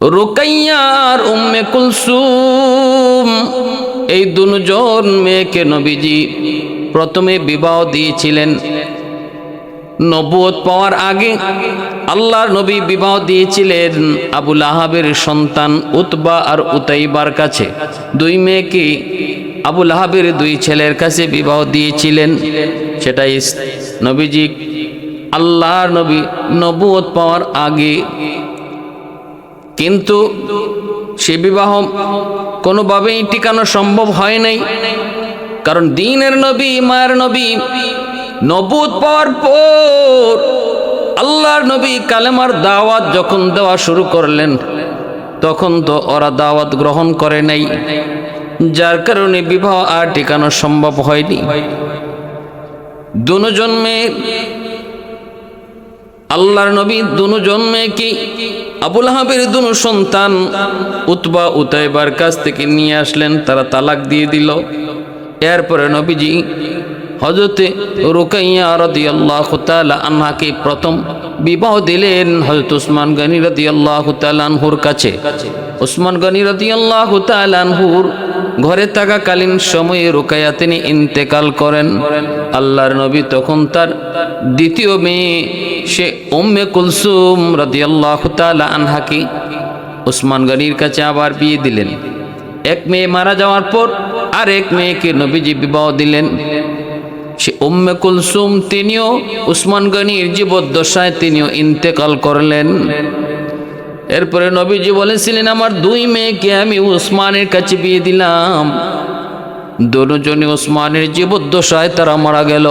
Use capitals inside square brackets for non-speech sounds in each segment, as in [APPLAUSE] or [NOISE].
রুকাইয়ার উম্মে কুলসুম, এই দুজন মেয়েকে নবীজি প্রথমে বিবাহ দিয়েছিলেন। নবুয়ত পাওয়ার আগে আল্লাহর নবী বিবাহ দিয়েছিলেন আবুল আহাবের সন্তান উতবা আর উতাইবার কাছে। দুই মেয়েকে আবুল আহাবের দুই ছেলের কাছে বিবাহ দিয়েছিলেন। সেটাই নবীজি আল্লাহর নবী নবুয়ত পাওয়ার আগে কিন্তু সে বিবাহ কোনোভাবেই টিকানো সম্ভব হয় নাই। কারণ দিনের নবী, মায়ের নবী নবুত পাওয়ার পর আল্লাহর নবী কালেমার দাওয়াত যখন দেওয়া শুরু করলেন, তখন তো ওরা দাওয়াত গ্রহণ করে নাই। যার কারণে বিবাহ আর টিকানো সম্ভব হয়নি। দুজন মেয়ে আল্লাহর নবী দুজন মেয়েকে আবুল হাবের দুনু সন্তান উতবা উতাইবার কাছ থেকে নিয়ে আসলেন, তারা তালাক দিয়ে দিল। এরপরে নবীজি হজরতে রুকাইয়া রদি আল্লাহ আনহাকে প্রথম বিবাহ দিলেন হজরত উসমান গনি রদি আল্লাহ আনহুর কাছে। উসমান গনি রদি আল্লাহ আনহুর ঘরে থাকাকালীন সময়ে রুকাইয়া তিনি ইন্তেকাল করেন। আল্লাহর নবী তখন তার দ্বিতীয় মেয়ে, সে উম্মে কুলসুম রদি আল্লাহ আনহাকে উসমান গনির কাছে আবার বিয়ে দিলেন। এক মেয়ে মারা যাওয়ার পর আর এক মেয়েকে নবীজি বিবাহ দিলেন। সে উম্মে কুলসুম তিনিও উসমান গনির জীবদ্দশায় তিনিও ইন্তেকাল করলেন। এরপরে নবীজি বলেছিলেন, আমার দুই মেয়েকে আমি উসমানের কাছে বিয়ে দিলাম। দুজনে ওসমানের জীবদ্দশায় তারা মারা গেল।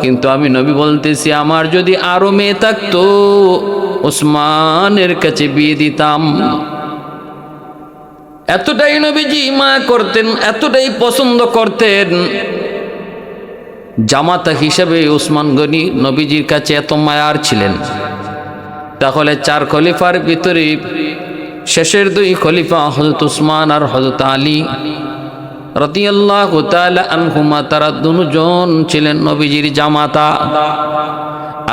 কিন্তু আমি নবী বলতেছি, আমার যদি আরও মেয়ে থাকতো ওসমানের কাছে বিয়ে দিতাম। এতটাই নবীজি মা করতেন, এতটাই পছন্দ করতেন। জামাতা হিসাবে উসমান গনি নবীজির কাছে এত মায়ার ছিলেন। তাহলে চার খলিফার ভিতরে শেষের দুই খলিফা হজরত উসমান আর হজরত আলী রতিয়াল্লাহ আনহুমা, তারা দুজন ছিলেন নবীজির জামাতা।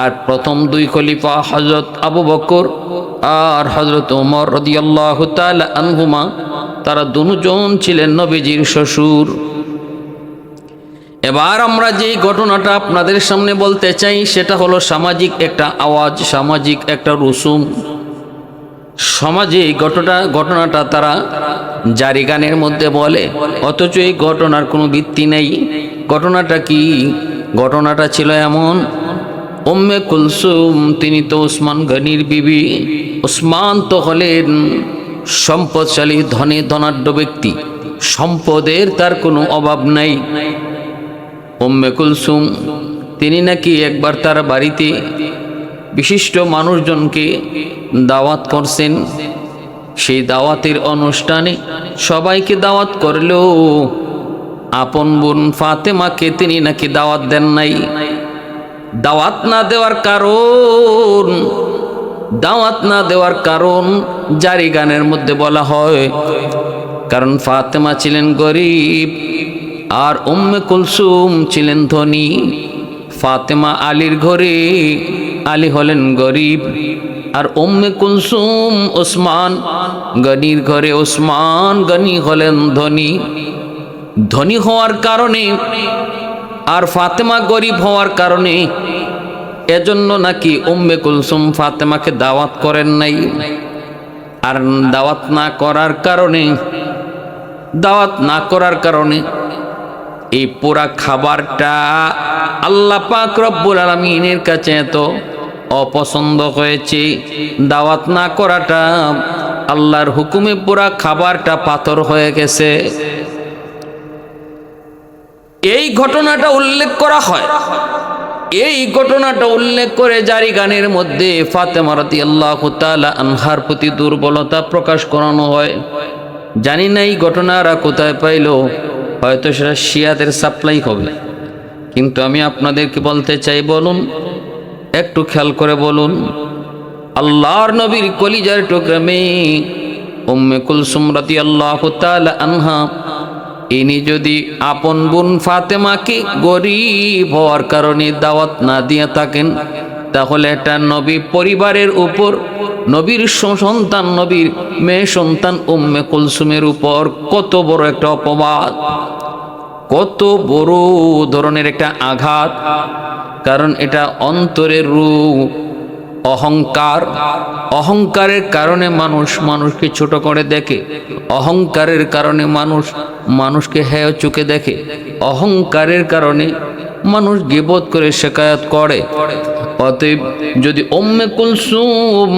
আর প্রথম দুই খলিফা হজরত আবু বকর আর হজরত উমর রদিয়াল্লাহ আনহুমা, তারা দুজন ছিলেন নবীজির শ্বশুর। এবার আমরা যে ঘটনাটা আপনাদের সামনে বলতে চাই, সেটা হলো সামাজিক একটা আওয়াজ, সামাজিক একটা রসুম। সমাজে ঘটনা, ঘটনাটা তারা জারি গানের মধ্যে বলে, অথচ এই ঘটনার কোনো ভিত্তি নেই। ঘটনাটা কি? ঘটনাটা ছিল এমন, উম্মে কুলসুম, তিনি তো ওসমান গনির বিবি। ওসমান তো হলেন সম্পদশালী, ধনী, ধনাঢ্য ব্যক্তি। সম্পদের তার কোনো অভাব নাই। উম্মে কুলসুম, তিনি নাকি একবার তার বাড়িতে বিশিষ্ট মানুষজনকে দাওয়াত করছেন। সেই দাওয়াতের অনুষ্ঠানে সবাইকে দাওয়াত করলেও আপন বোন ফাতেমাকে তিনি নাকি দাওয়াত দেন নাই। দাওয়াত না দেওয়ার কারণ, দাওয়াত না দেওয়ার কারণ জারি গানের মধ্যে বলা হয়, কারণ ফাতেমা ছিলেন গরিব। আর উম্মে কুলসুম ছিলেন ধনী। ফাতেমা আলীর ঘরে আলী হলেন গরিব। আর উম্মে কুলসুম ওসমান, গনির ঘরে ওসমান, গনি হলেন ধনী। ধনী হওয়ার কারণে আর ফাতেমা গরিব হওয়ার কারণে এজন্য নাকি উম্মে কুলসুম ফাতেমাকে দাওয়াত করেন নাই। আর দাওয়াত না করার কারণে, দাওয়াত না করার কারণে এই পুরা খাবারটা আল্লাহ পাক রব্বুল আলমিনের কাছে এত অপছন্দ হয়েছে। দাওয়াত না করাটা আল্লাহর হুকুমে পুরা খাবারটা পাথর হয়ে গেছে। এই ঘটনাটা উল্লেখ করা হয়। এই ঘটনাটা উল্লেখ করে জারি গানের মধ্যে ফাতেমা রাতি আল্লাহ আনহার প্রতি দুর্বলতা প্রকাশ করানো হয়। জানি না এই ঘটনারা কোথায় পাইল। হয়তো সেটা শিয়াদের সাপ্লাই হবে। কিন্তু আমি আপনাদেরকে বলতে চাই, বলুন, একটু খেয়াল করে বলুন, আল্লাহর নবীর কলিজার টোগ্রামে উম্মে কুলসুম রাতি আল্লাহ আনহা, ইনি যদি আপন বোন ফাতেমাকে গরিব হওয়ার কারণে দাওয়াত না দিয়ে থাকেন, তাহলে এটা নবী পরিবারের উপর নবীর সন্তান, নবীর মেয়ে সন্তান উম্মে কুলসুমের উপর কত বড় একটা অপবাদ, কত বড় ধরনের একটা আঘাত, কারণ এটা অন্তরের রূপ, অহংকার। অহংকারের কারণে মানুষ মানুষকে ছোট করে দেখে, অহংকারের কারণে মানুষ মানুষকে হেয় চোখে দেখে, অহংকারের কারণে মানুষ গিবত করে, শেখায়ত করে। অতএব যদি ওম্মে কুলসুম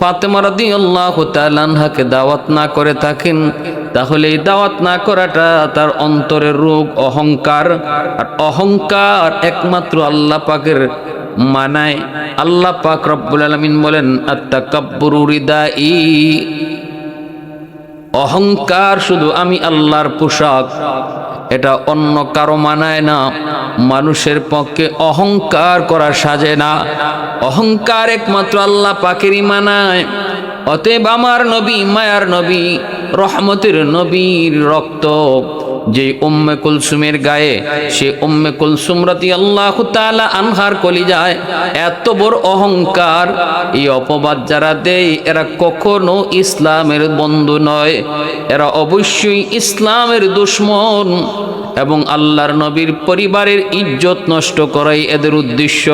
ফাতেমা রাদি আল্লাহ তালানহাকে দাওয়াত না করে থাকেন, তাহলে এই দাওয়াত না করাটা তার অন্তরের রোগ, অহংকার। আর অহংকার একমাত্র আল্লাহ পাকের মানায়। আল্লাহ পাক রব্বুল আলমিন বলেন আত্মাকাব্বুরু রিদাই। অহংকার শুধু আমি আল্লাহর পোশাক এটা অন্য কারও মানায় না। মানুষের পক্ষে অহংকার করা সাজে না। অহংকার একমাত্র আল্লাহ পাকেরই মানায়। অতএব আমার নবী, মায়ার নবী, রহমতের নবীর রক্ত যে উম্মে কুলসুমের গায়ে, সে উম্মে কুলসুম রাতি আল্লাহ তাআলা আনহার কলি যায় এত বড় অহংকার। এই অপবাদ যারা দেয়, এরা কখনো ইসলামের বন্ধু নয়। এরা অবশ্যই ইসলামের দুশ্মন এবং আল্লাহর নবীর পরিবারের ইজ্জত নষ্ট করাই এদের উদ্দেশ্য।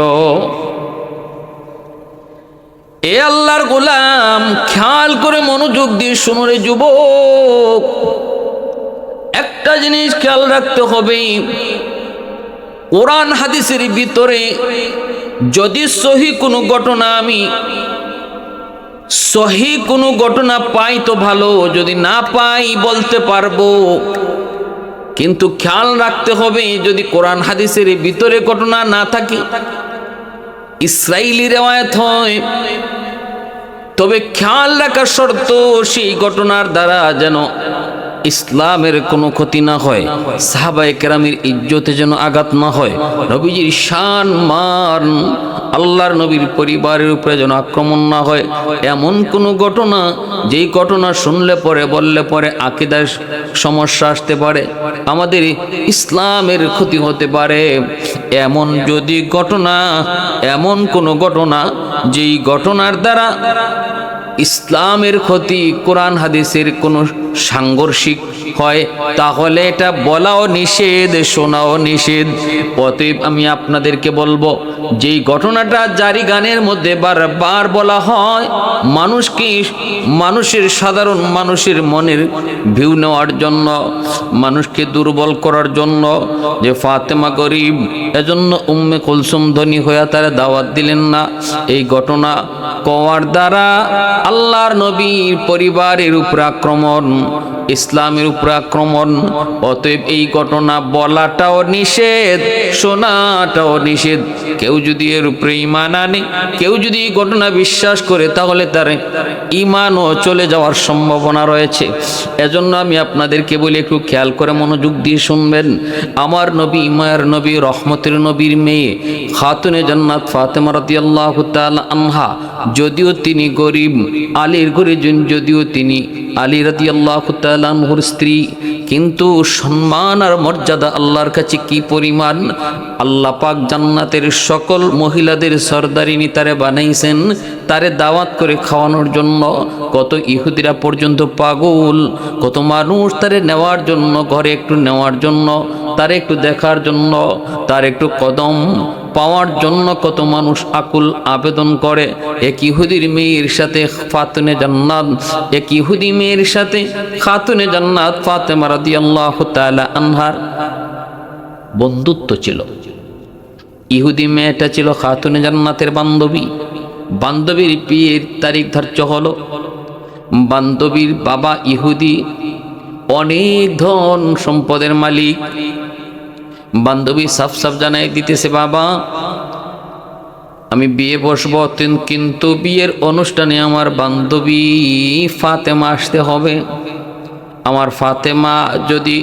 এ আল্লাহর গোলাম, খেয়াল করে মনোযোগ দিয়ে শুনো রে যুবক। একটা জিনিস খেয়াল রাখতে হবে। কোরআন হাদিসের ভিতরে যদি সহি কোনো ঘটনা আমি সহি কোনো ঘটনা পাই তো ভালো, যদি না পাই বলতে পারব। কিন্তু খেয়াল রাখতে হবে যদি কোরআন হাদিসের ভিতরে ঘটনা না থাকে ইসরায়েলি রেওয়ায়ত হয়, তবে খেয়াল রাখার শর্ত সেই ঘটনার দ্বারা যেন ইসলামের কোনো ক্ষতি না হয়, সাহাবায়ে কেরামের ইজ্জতে যেন আঘাত না হয়। নবীজির শান মান আল্লাহর নবীর পরিবারের উপরে যেন আক্রমণ না হয়। এমন কোনো ঘটনা, যেই ঘটনা শুনলে পরে, বললে পরে আকিদার সমস্যা আসতে পারে, আমাদের ইসলামের ক্ষতি হতে পারে। এমন যদি ঘটনা, এমন কোনো ঘটনা, যেই ঘটনার দ্বারা ইসলামের ক্ষতি, কোরআন, হাদিসের কোনো সাংঘর্ষিক হয়, তাহলে এটা বলাও নিষেধ, শোনাও নিষেধ। অতএব আমি আপনাদেরকে বলব, যেই ঘটনাটা জারি গানের মধ্যে বারবার বলা হয় মানুষকে মানুষের সাধারণ মানুষের মনের ভিউ নেওয়ার জন্য, মানুষকে দুর্বল করার জন্য, যে ফাতেমা গরিব, এজন্য উম্মে কুলসুম ধনী হইয়া তারা দাওয়াত দিলেন না। এই ঘটনা কওয়ার দ্বারা আল্লাহর নবীর পরিবারের উপর আক্রমণ favor. ইসলামের উপর আক্রমণ অতএব এই ঘটনা বলাটাও নিষেধ, শোনাটাও নিষেধ। কেউ যদি এর উপরে ইমান আনে, কেউ যদি এই ঘটনা বিশ্বাস করে, তাহলে তার ইমানও চলে যাওয়ার সম্ভাবনা রয়েছে। এজন্য আমি আপনাদেরকে বলি, একটু খেয়াল করে মনোযোগ দিয়ে শুনবেন। আমার নবী ইমায়ের নবী, রহমতের নবীর মেয়ে খাতুনে জান্নাত ফাতেমা রাদিয়াল্লাহু তাআলা আনহা, যদিও তিনি গরিব, আলীর ঘরে যদিও তিনি আলী রাদিয়াল্লাহু তাআলা আনহুর স্ত্রী, কিন্তু সম্মান আর মর্যাদা আল্লাহর কাছে কি পরিমাণ? আল্লাহ পাক জান্নাতের সকল মহিলাদের সর্দারিনী তারে বানাইছেন, তারে দাওয়াত করে খাওয়ানোর জন্য। কত ইহুদিরা পর্যন্ত পাগল, কত মানুষ তারে নেওয়ার জন্য, ঘরে একটু নেওয়ার জন্য, তার একটু দেখার জন্য, তার একটু কদম পাওয়ার জন্য কত মানুষ আকুল আবেদন করে? এক ইহুদির মেয়ের সাথে ফাতুনে জান্নাত, এক ইহুদি মেয়ের সাথে খাতুনে জান্নাত, ফাতেমা রাদিয়াল্লাহু তাআলা আনহার বন্ধুত্ব ছিল। ইহুদি মেয়েটা ছিল খাতুনে জান্নাতের বান্ধবী। বান্ধবীর বিয়ের তারিখ ধার্য হলো। বান্ধবীর বাবা ইহুদি, অনেক ধন সম্পদের মালিক। বান্ধবী সাফ সাফ জানাই দিতেছে, বাবা, আমি বিয়ে বসবো কিন্তু বিয়ের অনুষ্ঠানে আমার বান্ধবী ফাতেমা আসতে হবে। আমার ফাতেমা যদি,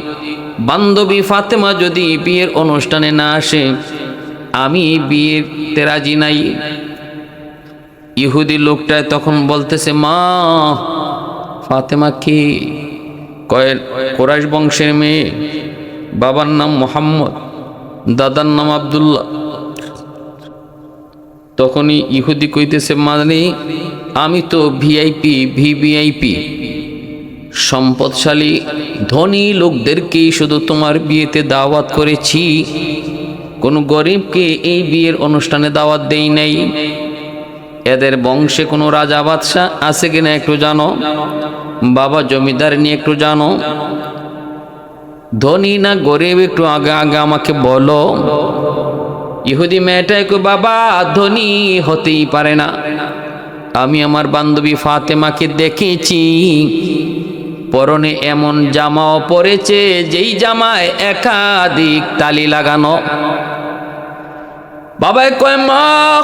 বান্ধবী ফাতেমা যদি বিয়ের অনুষ্ঠানে না আসে, আমি বিয়ের তেরাজি নাই। ইহুদি লোকটা তখন বলতেছে, মা, ফাতেমা কি কয়ের কোরাইশ বংশের মেয়ে? বাবার নাম মোহাম্মদ, দাদার নাম আবদুল্লাহ। তখনই ইহুদি কইতেছে মানে আমি তো ভিআইপি, ভিভিআইপি। সম্পদশালী, ধনী লোকদেরকেই শুধু তোমার বিয়েতে দাওয়াত করেছি। কোনো গরিবকে এই বিয়ের অনুষ্ঠানে দাওয়াত দেই নাই। এদের বংশে কোনো রাজা বাদশাহ আছে কিনা একটু জানো? বাবা জমিদার নিয়ে একটু জানো? ধনী না গরিব, একটু আগে আগে আমাকে বলো। ইহুদি মেয়েটাই কো বাবা ধনী হতেই পারে না। আমি আমার বান্ধবী ফাতেমাকে দেখেছি। পরনে এমন জামাও পরেছে, যেই জামায় একাধিক তালি লাগানো। বাবাই কয়, মা,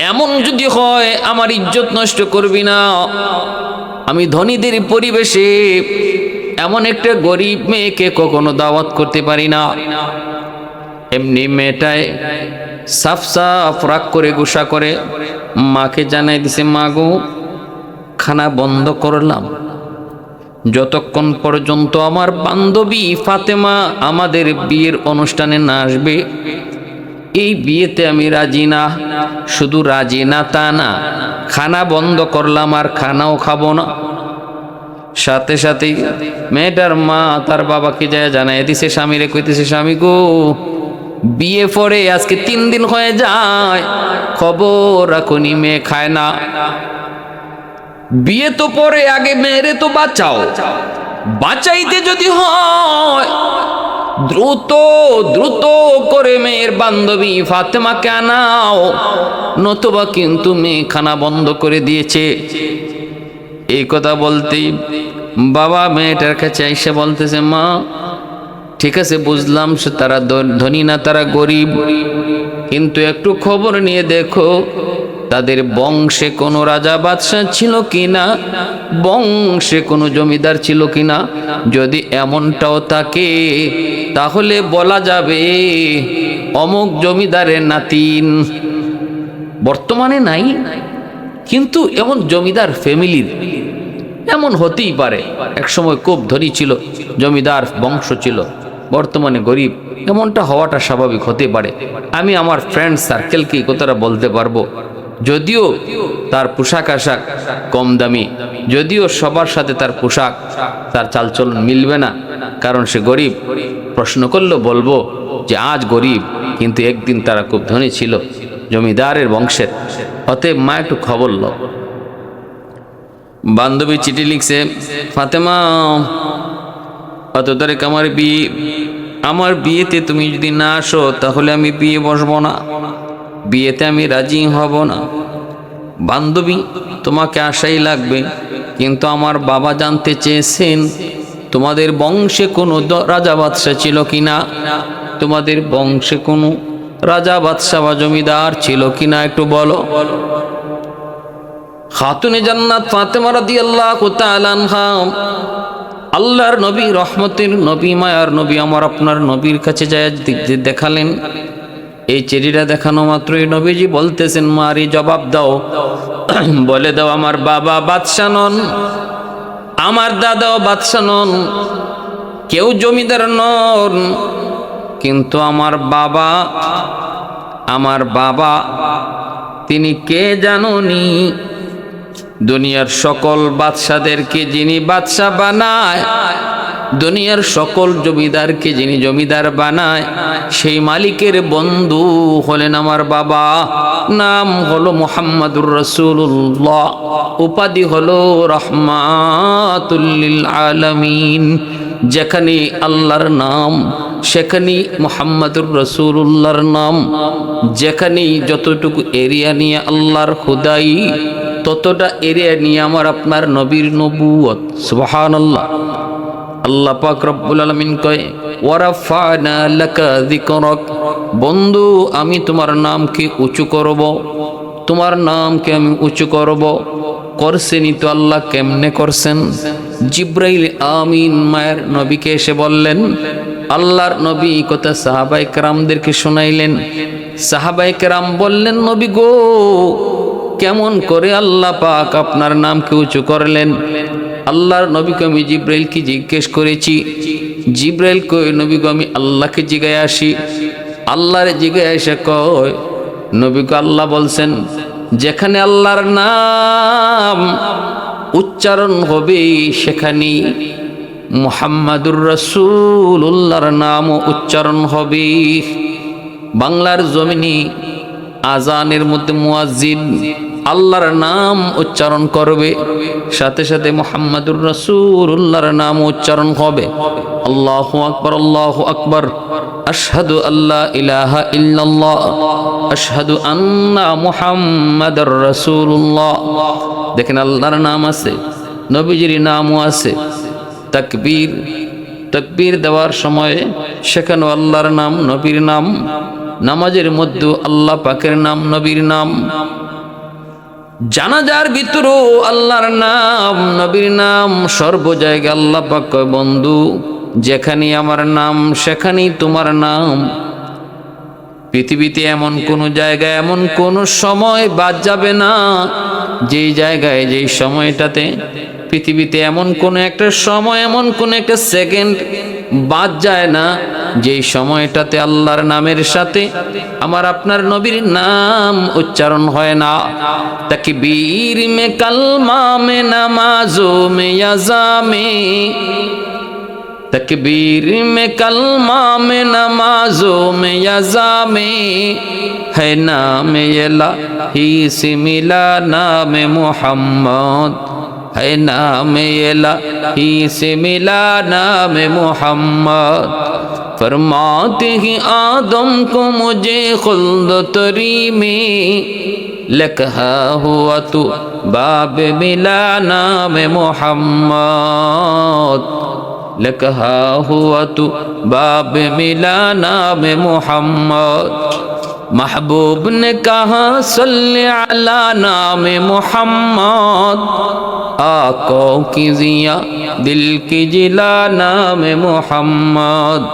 এমন যদি হয় আমার ইজ্জত নষ্ট করবি না। আমি ধনীদের পরিবেশে এমন একটা গরিব মেয়েকে কখনো দাওয়াত করতে পারি না। এমনি মেয়েটায় সাফ সাফ রাগ করে গুসা করে মাকে জানাই দিছে, মা গো, খানা বন্ধ করলাম। যতক্ষণ পর্যন্ত আমার বান্ধবী ফাতেমা আমাদের বিয়ের অনুষ্ঠানে না আসবে, এই বিয়েতে আমি রাজি না। শুধু রাজি না তা না, খানা বন্ধ করলাম আর খানাও খাব না। সাথে সাথে মেয়েটার মা তার বাবাকে যায় জানাই দিছে স্বামীরে কইতেছে স্বামী গো? বিয়ে পরে আজকে তিন দিন হয়ে যায়, খবর রাখুনি মেয়ে খায় না। বিয়ে তো পরে, আগে মেয়েরে তো বাঁচাও। বাঁচাইতে যদি হয়, দ্রুত দ্রুত করে মেয়ের বান্ধবী ফাতেমাকে আনাও। নতুবা কিন্তু মেয়ে খানা বন্ধ করে দিয়েছে। এই কথা বলতেই বাবা মেয়েটার কাছে এসে বলতেছে, মা, ঠিক আছে, বুঝলাম সে তারা ধনী না, তারা গরিব। কিন্তু একটু খবর নিয়ে দেখো, তাদের বংশে কোনো রাজা বাদশাহ ছিল কি না বংশে কোনো জমিদার ছিল কি না যদি এমনটাও থাকে, তাহলে বলা যাবে, অমুক জমিদারের নাতিন বর্তমানে নাই। কিন্তু এমন জমিদার ফ্যামিলির এমন হতেই পারে। এক সময় খুব ধনী ছিল, জমিদার বংশ ছিল, বর্তমানে গরিব। এমনটা হওয়াটা স্বাভাবিক হতে পারে। আমি আমার ফ্রেন্ড সার্কেলকে কথাটা বলতে পারব। যদিও তার পোশাক আশাক কম দামি, যদিও সবার সাথে তার পোশাক, তার চালচলন মিলবে না, কারণ সে গরিব। প্রশ্ন করলেও বলব যে, আজ গরিব, কিন্তু একদিন তারা খুব ধনী ছিল। জমিদারের বংশের। অতএব মা একটু খবর লো বান্ধবী চিঠি লিখছে, ফাতেমা, অত তারিখ আমার বিয়ে, আমার বিয়েতে তুমি যদি না আসো, তাহলে আমি বিয়ে বসবো না। বিয়েতে আমি রাজি হব না। বান্ধবী, তোমাকে আশাই লাগবে, কিন্তু আমার বাবা জানতে চেয়েছেন, তোমাদের বংশে কোনো রাজা বাদশাহ ছিল কি না তোমাদের বংশে কোনো রাজা বাদশাহ বা জমিদার ছিল কিনা একটু বলো। খাতুনে জান্নাত ফাতেমা রাদিয়াল্লাহু তাআলা আনহা, আল্লাহর নবী, রহমতের নবী, মায়ার নবী, আমার আপনার নবীর কাছে যায় দেখালেন। এই চেরিটা দেখানো মাত্রই নবীজি বলতেছেন, মারি জবাব দাও। [CLEARS THROAT] বলে দাও, আমার বাবা বাদশা নন, আমার দাদাও বাদশা নন, কেউ জমিদার নন। কিন্তু আমার বাবা আমার বাবা, তিনি কে জানুনি? দুনিয়ার সকল বাদশাদেরকে যিনি বাদশা বানায়, দুনিয়ার সকল জমিদারকে যিনি জমিদার বানায়, সেই মালিকের বন্ধু হলেন আমার বাবা। নাম হলো মোহাম্মদুর রসুল্লাহ উপাধি হলো রহমাতুল্লিল আলমিন। যেখানে আল্লাহর নাম, সেখানে মোহাম্মদুর রসুল্লাহর নাম, যেখানে যতটুকু এরিয়া নিয়ে আল্লাহর খুদাই, ততটা এরিয়া নিয়ে আমার আপনার নবীর নবুয়ত সুবহান আল্লাহ আল্লাহ পাক রব্বুল আলামিন কয় বন্ধু, আমি তোমার নামকে উঁচু করব। তোমার নামকে আমি উঁচু করব। করছেনই তো আল্লাহ, কেমনে করছেন? জিব্রাইল আমিন মায়ের নবীকে এসে বললেন, আল্লাহর নবী কথা সাহাবাই কেরামদেরকে শোনাইলেন। সাহাবাই কেরাম বললেন, নবী গো, কেমন করে আল্লাহ পাক আপনার নামকে উঁচু করলেন? আল্লাহর নবীকে আমি জিব্রাইলকে জিজ্ঞেস করেছি, জিব্রাইল কই নবীকে আমি আল্লাহকে জিগায় আসি। আল্লাহরে জিগায় এসে কয় নবীকে আল্লাহ বলছেন, যেখানে আল্লাহর নাম উচ্চারণ হবে সেখানে মুহাম্মাদুর রসুল্লাহর নামও উচ্চারণ হবে। বাংলার জমিনে আজানের মধ্যে মুয়াজ্জিন আল্লাহর নাম উচ্চারণ করবে, সাথে সাথে মোহাম্মদুর রসুল্লাহর নাম উচ্চারণ হবে। আল্লাহ আকবর আল্লাহ আকবর। আশহাদু আল্লাহ ইলাহা ইল্লাল্লাহ, আশহাদু আন্না মুহাম্মাদুর রাসূলুল্লাহ। দেখেন আল্লাহর নাম আছে, নবীজির নামও আছে। তাকবীর তাকবীর দেওয়ার সময়ে সেখানেও আল্লাহর নাম, নবীর নাম, নামাজের মধ্যে আল্লাহ পাকের নাম, নবীর নাম। জানাজার ভিতরও আল্লাহর নাম, নবীর নাম সর্ব জায়গায় আল্লাহ পাক বন্ধু। যেখানে আমার নাম, সেখানেই তোমার নাম। পৃথিবীতে এমন কোনো জায়গায় এমন কোনো সময় বাদ যাবে না। যেই জায়গায়, যেই সময়টাতে পৃথিবীতে এমন কোনো একটা সময়, এমন কোনো একটা সেকেন্ড বাদ যায় না। যেই সময়টাতে আল্লাহর নামের সাথে আমার আপনার নবীর নাম উচ্চারণ হয় না। তাকে বীর মে কালমা মে নামাজো মে ইয়াজামে تکبیر میں کلمہ میں نمازوں میں یزا میں ہے نام الہی سے ملا نام محمد ہے نام الہی سے ملا نام محمد فرماتے ہیں آدم کو مجھے خلد تری میں لکھا ہوا تو باب ملا نام محمد لکھا ہوا تو باب ملا نام محمد محبوب نے کہا صلی علی نام محمد آنکھوں کی ضیا دل کی جلا نام محمد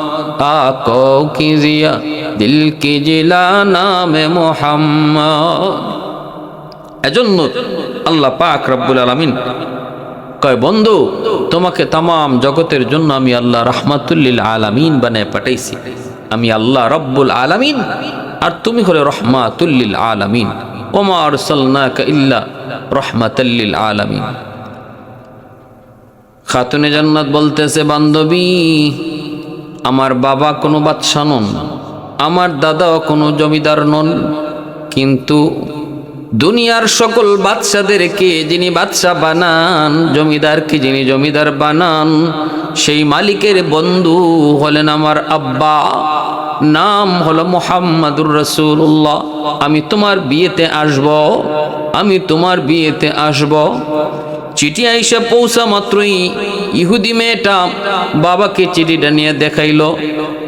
آنکھوں کی ضیا دل کی جلا نام محمد এজন্য আল্লাহ পাক রব্বুল আলমিন কয়, বন্ধু, তোমাকে তামাম জগতের জন্য আমি আল্লাহ রহমাতুল্লিল আলামিন বানায় পাঠাইছি। আমি আল্লাহ রব্বুল আলামিন, আর তুমি হলে রহমাতুল্লিল আলামিন। ওমা আরসালনাকা ইল্লা রহমাতাল্লিল আলামিন। খাতুনে জান্নাত বলতেছে, বান্ধবী, আমার বাবা কোনো বাদশা নন, আমার দাদাও কোনো জমিদার নন, কিন্তু দুনিয়ার সকল বাদশাদেরকে যিনি বাদশা বানান জমিদারকে যিনি জমিদার বানান, সেই মালিকের বন্ধু হলেন আমার আব্বা। নাম হলো মোহাম্মদুর রসুল্লাহ আমি তোমার বিয়েতে আসব, আমি তোমার বিয়েতে আসব। চিঠি আইসা পৌঁছা মাত্রই ইহুদি মেয়েটা বাবাকে চিঠিটা নিয়ে দেখাইলো।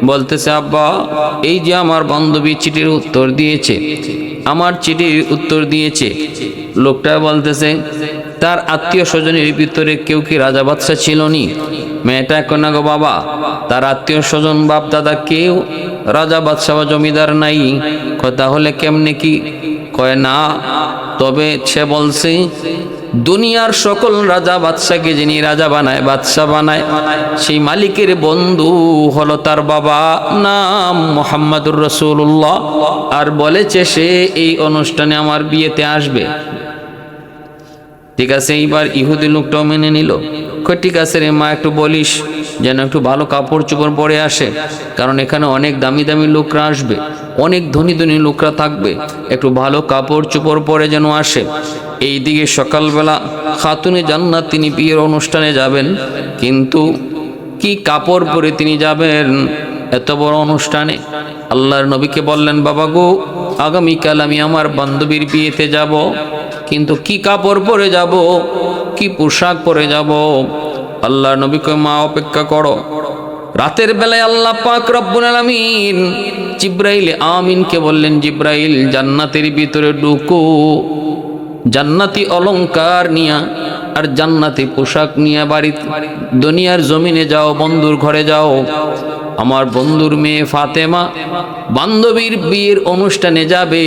বলতেছে, আব্বা, এই যে আমার বান্ধবী চিঠির উত্তর দিয়েছে, আমার চিঠির উত্তর দিয়েছে। লোকটা বলতেছে, তার আত্মীয় স্বজনের ভিতরে কেউ কি রাজা বাদশাহ ছিল নি? মেয়েটা এখন গো বাবা, তার আত্মীয় স্বজন, বাপ দাদা কেউ রাজা বাদশা বা জমিদার নাই। তাহলে কেমনে কি? কয়, না, তবে সে বলছে দুনিয়ার সকল রাজা বাদশাকে যিনি রাজা বানায়, বাদশাহ বানায়, সেই মালিকের বন্ধু হলো তার বাবা, নাম মোহাম্মদুর রসুল্লাহ আর বলেছে সে, এই অনুষ্ঠানে আমার বিয়েতে আসবে। ঠিক আছে, এইবার ইহুদি লোকটাও মেনে নিল। ঠিক আছে রে মা, একটু বলিস যেন একটু ভালো কাপড় চোপড় পরে আসে। কারণ এখানে অনেক দামি দামি লোকরা আসবে, অনেক ধনী ধনী লোকরা থাকবে। একটু ভালো কাপড় চোপড় পরে যেন আসে। এই দিকে সকালবেলা খাতুনে জান্নাত তিনি বিয়ের অনুষ্ঠানে যাবেন। কিন্তু কি কাপড় পরে তিনি যাবেন? এত বড় অনুষ্ঠানে আল্লাহর নবীকে বললেন, বাবা গো, আগামীকাল আমি আমার বান্ধবীর বিয়েতে যাব, কিন্তু কি কাপড় পরে যাব, কি পোশাক পরে যাব? আল্লাহর নবীকে মা, অপেক্ষা করো। রাতের বেলায় আল্লাহ পাক রব্বুল আলামিন জিব্রাইল আমিনকে বললেন, জিব্রাইল, জান্নাতের ভিতরে ঢুকো। জান্নাতি অলংকার নিয়া আর জান্নাতি পোশাক নিয়ে বাড়ি দুনিয়ার জমিনে যাও, বন্ধুর ঘরে যাও। আমার বন্ধুর মেয়ে ফাতেমা বান্ধবীর বিয়ের অনুষ্ঠানে যাবে।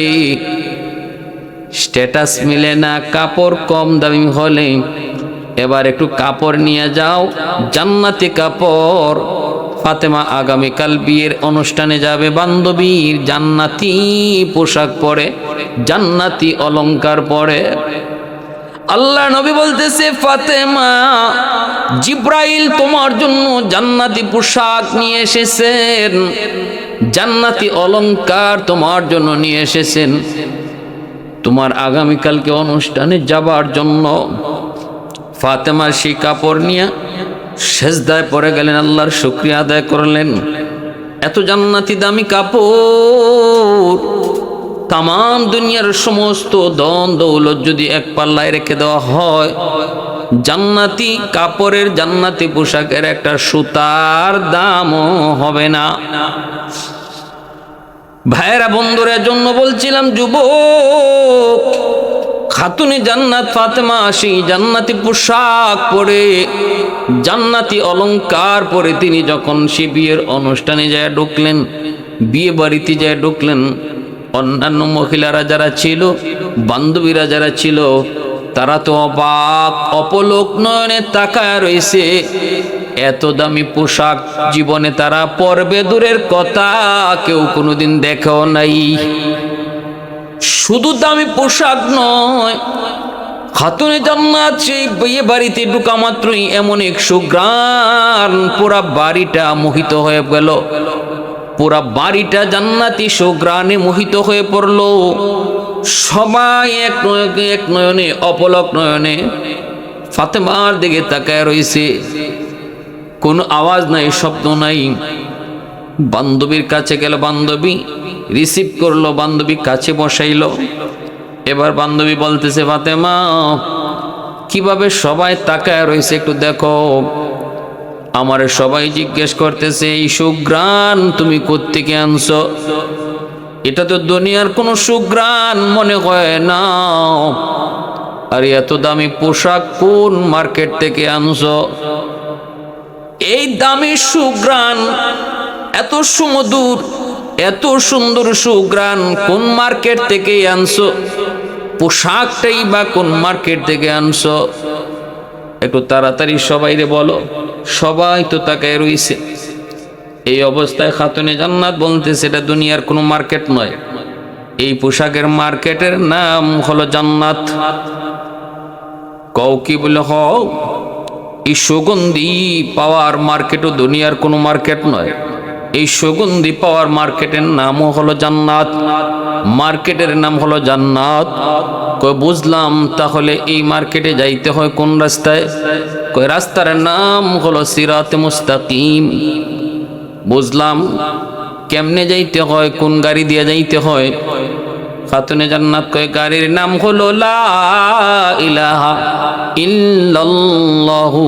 স্ট্যাটাস মিলে না, কাপড় কম দামি হলে। এবার একটু কাপড় নিয়ে যাও, জান্নাতি কাপড়। ফাতেমা আগামীকাল বিয়ের অনুষ্ঠানে যাবে, বান্ধবীর জান্নাতি পোশাক পরে, জান্নাতি অলংকার পরে। আল্লাহ নবী বলতেছে, ফাতেমা, জিব্রাইল তোমার জন্য জান্নাতি পোশাক নিয়ে এসেছেন। জান্নাতি অলংকার তোমার জন্য নিয়ে এসেছেন। তোমার আগামীকালকে অনুষ্ঠানে যাবার জন্য ফাতেমা সেই কাপড় নিয়ে সেজদায় পরে গেলেন, আল্লাহর শুক্রিয়া আদায় করলেন। এত জান্নাতি দামি কাপড় তাম দুনিয়ার সমস্ত দন দৌলত যদি এক পাল্লায় রেখে দেওয়া হয়, জান্নাতি কাপড়ের জান্নাতি পোশাকের একটা সুতার দামও হবে না। ভাইয়েরা বন্ধুরের জন্য বলছিলাম, যুবক, খাতুনে জান্নাত, ফাতেমা সেই জান্নাতি পোশাক পরে, জান্নাতি অলংকার পরে তিনি যখন সে বিয়ের অনুষ্ঠানে যায় ঢুকলেন বিয়ে বাড়িতে যায় ঢুকলেন অন্যান্য মহিলারা যারা ছিল, বান্ধবীরা যারা ছিল, তারা তো অবাক, অপলোক নয়নে তাকায় রয়েছে। এত দামি পোশাক জীবনে তারা পরবে দূরের কথা, কেউ কোনোদিন দেখেও নাই। শুধু দামি পোশাক নয়, খাতুনে জান্নাত সেই বিয়ে বাড়িতে ঢুকা মাত্রই এমন এক সুগ্রাণ পুরা বাড়িটা মোহিত হয়ে গেল। পুরা বাড়িটা জান্নাতি সুগ্রাণে মোহিত হয়ে পড়ল। সবাই এক নয়নে এক নয়নে, অপলক নয়নে ফাতেমার দিকে তাকায় রয়েছে। কোনো আওয়াজ নাই, শব্দ নাই। বান্ধবীর কাছে গেল বান্ধবী, রিসিভ করল, বান্ধবী কাছে বসাইলো। এবার বান্ধবী বলতেছে, ফাতেমা, কীভাবে সবাই তাকায় রয়েছে একটু দেখো। আমার সবাই জিজ্ঞেস করতেছে, এই সুগ্রাণ তুমি কোত্থেকে আনছো? এটা তো দুনিয়ার কোনো সুগ্রাণ মনে হয় না। আর, এত দামি পোশাক কোন মার্কেট থেকে আনছো? এই দামি সুগ্রাণ এত সুমধুর, এত সুন্দর সুগ্রাণ কোন মার্কেট থেকে আনছো? পোশাকটাই বা কোন মার্কেট থেকে আনছো? একটু তাড়াতাড়ি সবাই রে বলো, সবাই তো তাকায় রইছে। এই অবস্থায় খাতুনে জান্নাত বলতে সেটা দুনিয়ার কোনো মার্কেট নয়। এই পোশাকের মার্কেটের নাম হলো জান্নাত। কও কি বলে হও এই সুগন্ধি পাওয়ার মার্কেটও দুনিয়ার কোনো মার্কেট নয়। এই সুগন্ধি পাওয়ার মার্কেটের নামও হলো জান্নাত। মার্কেটের নাম হলো জান্নাত। কই বুঝলাম, তাহলে এই মার্কেটে যাইতে হয় কোন রাস্তায়? কই রাস্তার নাম হলো সিরাতে মুস্তাকিম। বুঝলাম, কেমনে যাইতে হয়, কোন গাড়ি দিয়ে যাইতে হয়? খাতুনে জান্নাত কয় গাড়ির নাম হলো লা ইলাহা ইল্লাল্লাহু।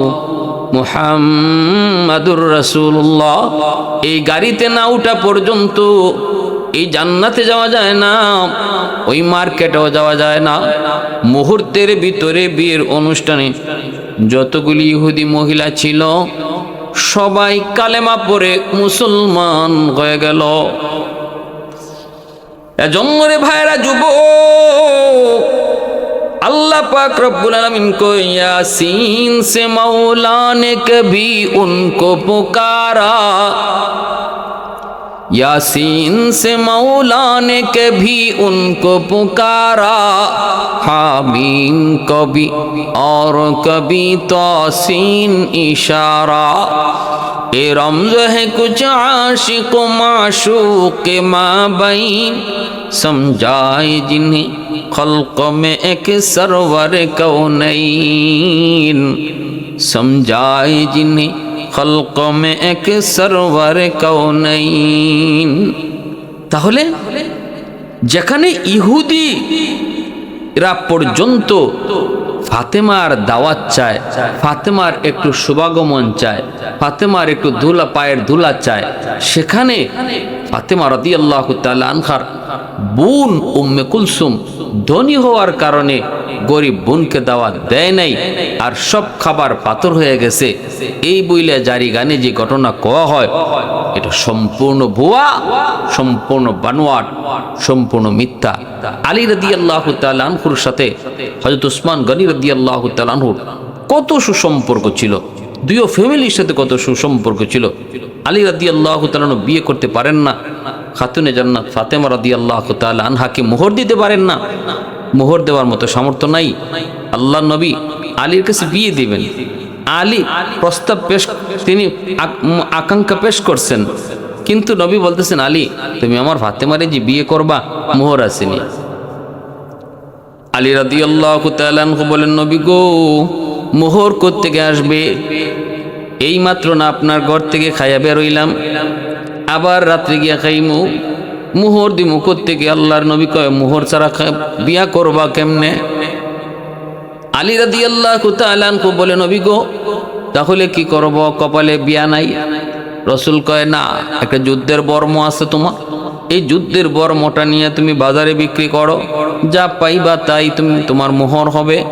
মুহাম্মাদুর রাসূলুল্লাহ, এই গাড়িতে না উঠা পর্যন্ত এই জান্নাতে যাওয়া যায় না, ওই মার্কেটেও যাওয়া যায় না। মুহূর্তের ভিতরে বিয়ের অনুষ্ঠানে যতগুলি ইহুদি মহিলা ছিল, সবাই কালেমা পরে মুসলমান হয়ে গেল। এজন্যরে ভাইরা আল্লাহ পাক রব্বুল আলামিন কো ইয়াসিন সে মৌলা نے کبھی ان کو پکارا یاسین سے مولا نے کبھی ان کو پکارا حامین کبھی اور کبھی توسین اشارہ এ রমজ হে কুচ আশিক মাশুক মা বাইন समझाए जिन्हें खल्क में एक सरवर कौनैन समझाए जिन्हें खल्क में एक सरवर कौनैन তাহলে যেখানে ইহুদি এরা পর্যন্ত ফাতেমার দাওয়াত চায় ফাতেমার একটু শুভাগমন চায় ফাতেমার একটু ধুলা পায়ের ধুলা চায় সেখানে ফাতেমা রদি আল্লাহ আনখার বোন উম্মে কুলসুম ধনী হওয়ার কারণে গরিব বোনকে দাওয়াত দেয় নাই আর সব খাবার পাথর হয়ে গেছে। এই বইলে জারি গানে যে ঘটনা কোয়া হয়, এটা সম্পূর্ণ ভুয়া, সম্পূর্ণ বানোয়াট, সম্পূর্ণ মিথ্যা। আলী রদি আল্লাহ আনহুর সাথে হজরত উসমান গনি রদি আল্লাহ আনহুর কত সুসম্পর্ক ছিল। দুইও ফ্যামিলির সাথে কত সুসম্পর্ক ছিল? আলী রাদি আল্লাহ তালানু বিয়ে করতে পারেন না। খাতুনে জান্নাত ফাতেমা রাদি আল্লাহ তাল আনহাকে মোহর দিতে পারেন না। মোহর দেওয়ার মতো সামর্থ্য নাই। আল্লাহ নবী আলীর কাছে বিয়ে দিবেন। আলী প্রস্তাব পেশ তিনি আকাঙ্ক্ষা পেশ করছেন। কিন্তু নবী বলতেছেন, আলী, তুমি আমার ফাতেমারে যে বিয়ে করবা, মোহর আসেনি। আলী রাদি আল্লাহ বলেন, নবী গো মোহর থেকে আসবে? এই মাত্র না, আপনার ঘর থেকে খাইয়া বেরোইলাম আবার রাত্রে গিয়া খাইমু। মোহর দিমু থেকে আল্লাহর নবী কয়, মোহর ছাড়া বিয়া করবা কেমনে? আলী রাদি আল্লাহ কুতালানকু বলে, নবী গো, তাহলে কি করব? কপালে বিয়া নাই? রসুল কয়, না, একটা যুদ্ধের বর্ম আছে তোমার। এই যুদ্ধের বর্মটা নিয়ে তুমি বাজারে বিক্রি করো। যা পাইবা তাই তুমি তোমার মোহর হবে।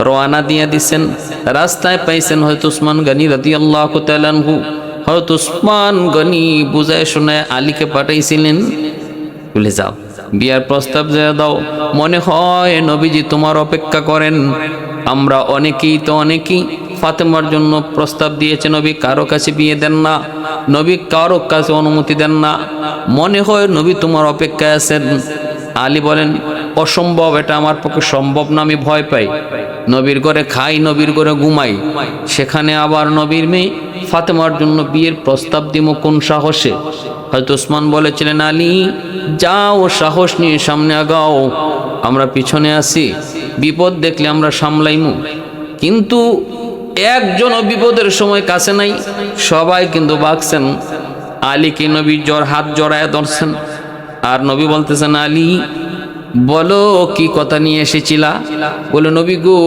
রওয়ানা দিয়ে দিছেন। রাস্তায় পাইছেন হয়তো উসমান গানি রাদি আল্লাহ কুতালানহু হয়তো উসমান গনি বুঝায় শোনায় আলীকে পাঠাইছিলেন। বলে, যাও, বিয়ার প্রস্তাব যে দাও। মনে হয় নবীজি তোমার অপেক্ষা করেন। আমরা অনেকেই তো অনেকেই। ফাতেমার জন্য প্রস্তাব দিয়েছে, নবী কারও কাছে বিয়ে দেন না, নবী কারও কাছে অনুমতি দেন না। মনে হয় নবী তোমার অপেক্ষায় আছেন। আলী বলেন, অসম্ভব, এটা আমার পক্ষে সম্ভব না, আমি ভয় পাই। নবীর ঘরে খাই, নবীর ঘরে ঘুমাই। সেখানে আবার নবীর মেয়ে ফাতেমার জন্য বিয়ের প্রস্তাব দিব কোন সাহসে? হয়তো ওসমান বলেছিলেন, আলী, যাও, সাহস নিয়ে সামনে আগাও। আমরা পিছনে আসি বিপদ দেখলে আমরা সামলাইমু। কিন্তু একজনও বিপদের সময় কাছে নাই। সবাই কিন্তু বাগছেন আলীকে নবী জ্বর হাত জড়ায় ধরছেন। আর নবী বলতেছেন, আলী, বলো কি কথা নিয়ে এসেছিলা? বলে, নবী গো,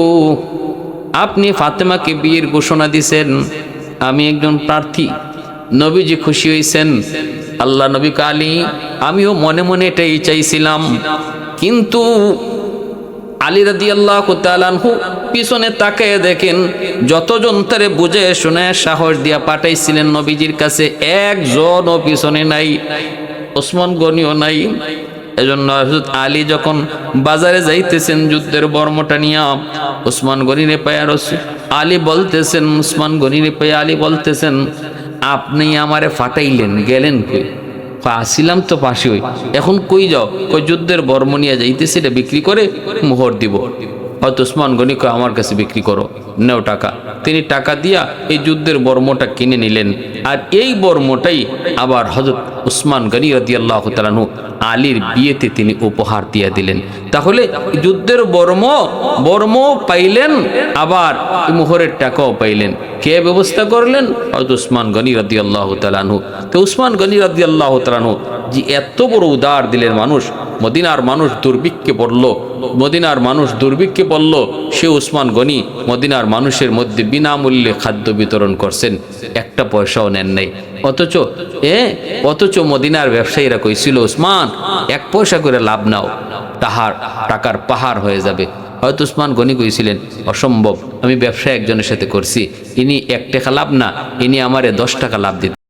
আপনি ফাতেমাকে বিয়ের ঘোষণা দিছেন। আমি একজন প্রার্থী। নবীজি খুশি হয়েছেন আল্লাহ নবী কালী আমিও মনে মনে এটাই চাইছিলাম। কিন্তু আলী রাদি আল্লাহ তালানহু পিছনে তাকায় দেখেন যতজন তারে বুঝে শুনে সাহস দিয়া পাঠাইছিলেন নবীজির কাছে একজনও পিছনে নাই ওসমান গনিও নাই। এজন্য হযরত আলী যখন বাজারে যাইতেছেন যুদ্ধের বর্মটা নিয়ে ওসমান গনিরে পায়া রসুল আলী বলতেছেন ওসমান গনিরে পায়া আলী বলতেছেন আপনি আমারে ফাটাইলেন গেলেন কয়, আসিলাম তো পাশে হই। এখন কই যাও? কই যুদ্ধের বর্ম নিয়ে যাইতেছি এটা বিক্রি করে মোহর দিব। হয়তো উসমান গনি কয়, আমার কাছে বিক্রি করো, নেও টাকা। তিনি টাকা দিয়া এই যুদ্ধের বর্মটা কিনে নিলেন। আর এই বর্মটাই আবার হজরত উসমান গনি রদি আল্লাহ তালানু আলীর বিয়েতে তিনি উপহার দিয়ে দিলেন। তাহলে যুদ্ধের বর্ম বর্ম পাইলেন, আবার মোহরের টাকাও পাইলেন। কে ব্যবস্থা করলেন? হয়তো উসমান গনি রদি আল্লাহ তালানহু তো উসমান গনি রদি আল্লাহ তালানহু যে এত বড় উদার দিলেন মানুষ মদিনার মানুষ দুর্ভিক্ষে পড়ল, মদিনার মানুষ দুর্ভিক্ষে পড়ল, সে উসমান গনি মদিনার মানুষের মধ্যে বিনামূল্যে খাদ্য বিতরণ করছেন, একটা পয়সাও নেন নাই। অথচ, এ, অথচ মদিনার ব্যবসায়ীরা কইছিল, উসমান, এক পয়সা করে লাভ নাও, তাহার টাকার পাহাড় হয়ে যাবে। হয়তো উসমান গনি কইছিলেন, অসম্ভব, আমি ব্যবসা একজনের সাথে করছি, ইনি এক টাকা লাভ না, ইনি আমারে দশ টাকা লাভ দিতে